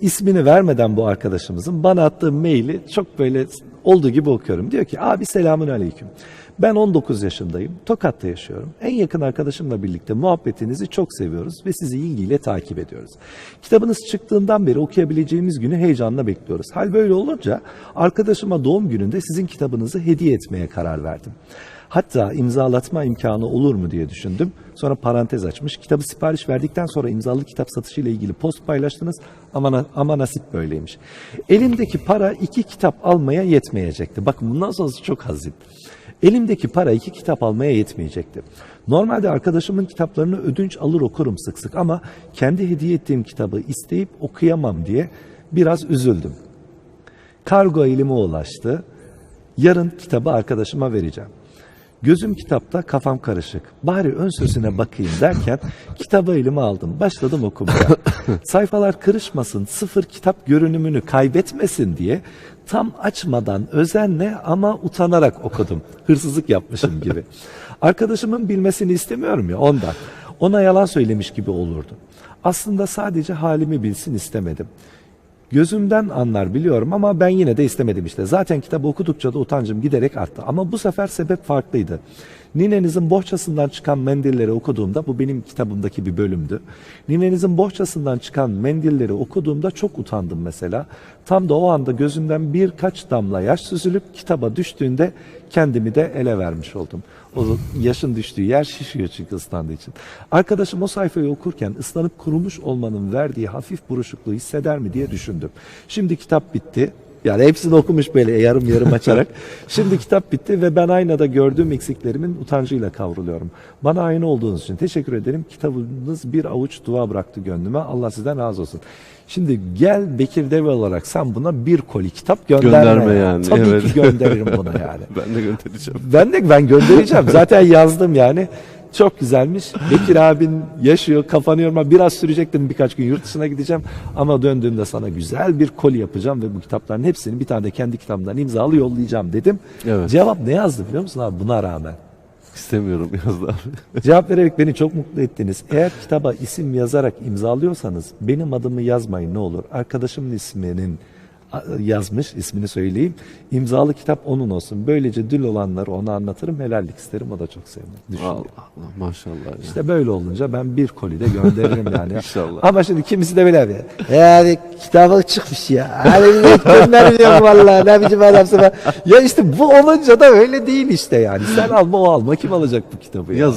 ismini vermeden bu arkadaşımızın bana attığı maili çok böyle olduğu gibi okuyorum. Diyor ki abi selamun aleyküm. Ben 19 yaşındayım. Tokat'ta yaşıyorum. En yakın arkadaşımla birlikte muhabbetinizi çok seviyoruz ve sizi ilgiyle takip ediyoruz. Kitabınız çıktığından beri okuyabileceğimiz günü heyecanla bekliyoruz. Hal böyle olunca arkadaşıma doğum gününde sizin kitabınızı hediye etmeye karar verdim. Hatta imzalatma imkanı olur mu diye düşündüm. Sonra parantez açmış. Kitabı sipariş verdikten sonra imzalı kitap satışı ile ilgili post paylaştınız ama, ama nasip böyleymiş. Elimdeki para iki kitap almaya yetmeyecekti. Bakın bundan sonrası çok hazin. Elimdeki para iki kitap almaya yetmeyecekti. Normalde arkadaşımın kitaplarını ödünç alır okurum sık sık ama kendi hediye ettiğim kitabı isteyip okuyamam diye biraz üzüldüm. Kargo elime ulaştı. Yarın kitabı arkadaşıma vereceğim. Gözüm kitapta, kafam karışık. Bari ön sözüne bakayım derken kitabı elime aldım. Başladım okumaya. Sayfalar kırışmasın, sıfır kitap görünümünü kaybetmesin diye tam açmadan özenle ama utanarak okudum. Hırsızlık yapmışım gibi. Arkadaşımın bilmesini istemiyorum ya ondan. Ona yalan söylemiş gibi olurdu. Aslında sadece halimi bilsin istemedim. Gözümden anlar biliyorum ama ben yine de istemedim işte. Zaten kitabı okudukça da utancım giderek arttı. Ama bu sefer sebep farklıydı. Ninenizin bohçasından çıkan mendilleri okuduğumda, bu benim kitabımdaki bir bölümdü. Ninenizin bohçasından çıkan mendilleri okuduğumda çok utandım mesela. Tam da o anda gözümden birkaç damla yaş süzülüp kitaba düştüğünde kendimi de ele vermiş oldum. O yaşın düştüğü yer şişiyor çünkü ıslandığı için. Arkadaşım o sayfayı okurken ıslanıp kurumuş olmanın verdiği hafif buruşukluğu hisseder mi diye düşündüm. Şimdi kitap bitti. Yani hepsini okumuş böyle yarım yarım açarak. Şimdi kitap bitti ve ben aynada gördüğüm eksiklerimin utancıyla kavruluyorum. Bana aynı olduğunuz için teşekkür ederim. Kitabınız bir avuç dua bıraktı gönlüme. Allah sizden razı olsun. Şimdi gel Bekir Deve olarak sen buna bir koli kitap gönderme. Gönderme yani, Tabii evet. ki gönderirim bunu yani. Ben de göndereceğim. Ben de ben göndereceğim. Zaten yazdım yani. Çok güzelmiş. Bekir abin yaşıyor, kafanı yorma. Biraz sürecek dedim birkaç gün yurt dışına gideceğim. Ama döndüğümde sana güzel bir koli yapacağım ve bu kitapların hepsini bir tane de kendi kitabımdan imzalı yollayacağım dedim. Evet. Cevap ne yazdı biliyor musun abi buna rağmen? İstemiyorum yazdı abi. Cevap vererek beni çok mutlu ettiniz. Eğer kitaba isim yazarak imzalıyorsanız benim adımı yazmayın ne olur. Arkadaşımın isminin yazmış ismini söyleyeyim. İmzalı kitap onun olsun. Böylece dül olanları ona anlatırım. Helallik isterim. O da çok sevinir. Düşünüyor. Allah Allah maşallah. Ya. İşte böyle olunca ben bir koli de gönderirim yani. İnşallah. Ama şimdi kimisi de böyle yapıyor. Yani kitabı çıkmış ya. Hani millet göndermiyor valla ne biçim adamsın. Ya işte bu olunca da öyle değil işte yani. Sen alma o alma kim alacak bu kitabı ya? Yaz